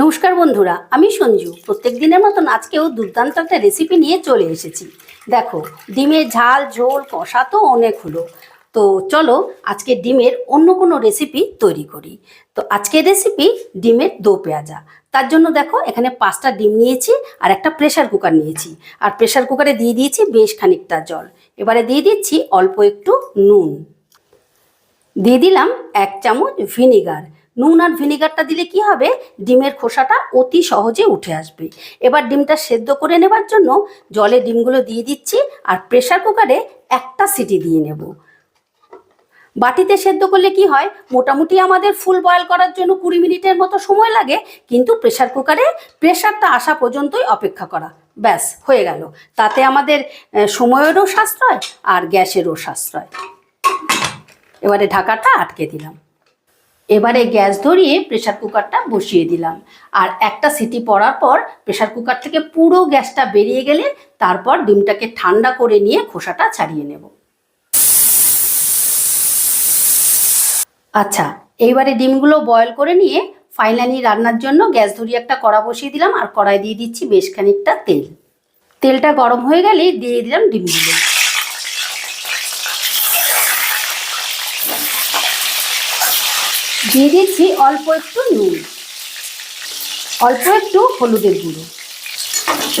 নমস্কার বন্ধুরা, আমি সঞ্জু। প্রত্যেক দিনের মতন আজকেও দুর্দান্ত একটা রেসিপি নিয়ে চলে এসেছি। দেখো, ডিমের ঝাল, ঝোল, কষা তো অনেক হলো। তো চলো আজকে ডিমের অন্য কোনো রেসিপি তৈরি করি। তো আজকের রেসিপি ডিমের দো পেঁয়াজা। তার জন্য দেখো, এখানে পাঁচটা ডিম নিয়েছি আর একটা প্রেশার কুকার নিয়েছি। আর প্রেশার কুকারে দিয়ে দিয়েছি বেশ খানিকটা জল। এবারে দিয়ে দিচ্ছি অল্প একটু নুন। দিয়ে দিলাম এক চামচ ভিনিগার নুন আর ভিনিগারটা দিলে কি হবে? ডিমের খোসাটা অতি সহজে উঠে আসবে। এবার ডিমটা সেদ্ধ করে নেবার জন্য জলে ডিমগুলো দিয়ে দিচ্ছি আর প্রেশার কুকারে একটা সিটি দিয়ে নেব। বাটিতে সেদ্ধ করলে কি হয়? মোটামুটি আমাদের ফুল বয়েল করার জন্য কুড়ি মিনিটের মতো সময় লাগে, কিন্তু প্রেশার কুকারে প্রেশারটা আসা পর্যন্তই অপেক্ষা করা। ব্যাস, হয়ে গেল। তাতে আমাদের সময়েরও সাশ্রয় আর গ্যাসেরও সাশ্রয়। এবারে ঢাকাটা আটকে দিলাম। এবারে গ্যাস ধরিয়ে প্রেশার কুকারটা বসিয়ে দিলাম। আর একটা সিটি পড়ার পর প্রেশার কুকার থেকে পুরো গ্যাসটা বেরিয়ে গেলে তারপর ডিমটাকে ঠান্ডা করে নিয়ে খোসাটা ছাড়িয়ে নেব। আচ্ছা এইবারে ডিমগুলো বয়েল করে নিয়ে ফাইনালি রান্নার জন্য গ্যাস ধরিয়ে একটা কড়া বসিয়ে দিলাম আর কড়াই দিয়ে দিচ্ছি বেশ খানিকটা তেল। তেলটা গরম হয়ে গেলেই দিয়ে দিলাম ডিমগুলো। দিয়ে দিচ্ছি অল্প একটু নুন। অল্প একটু হলুদের গুঁড়ো।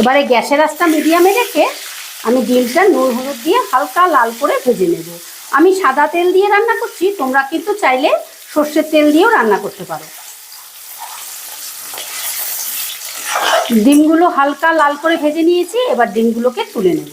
এবারে গ্যাসের আঁচটা মিডিয়ামে রেখে আমি ডিমটা নুন, হলুদ দিয়ে হালকা লাল করে ভেজে নেব। আমি সাদা তেল দিয়ে রান্না করছি, তোমরা কিন্তু চাইলে সর্ষের তেল দিয়েও রান্না করতে পারো। ডিমগুলো হালকা লাল করে ভেজে নিয়েছি, এবার ডিমগুলোকে তুলে নেব।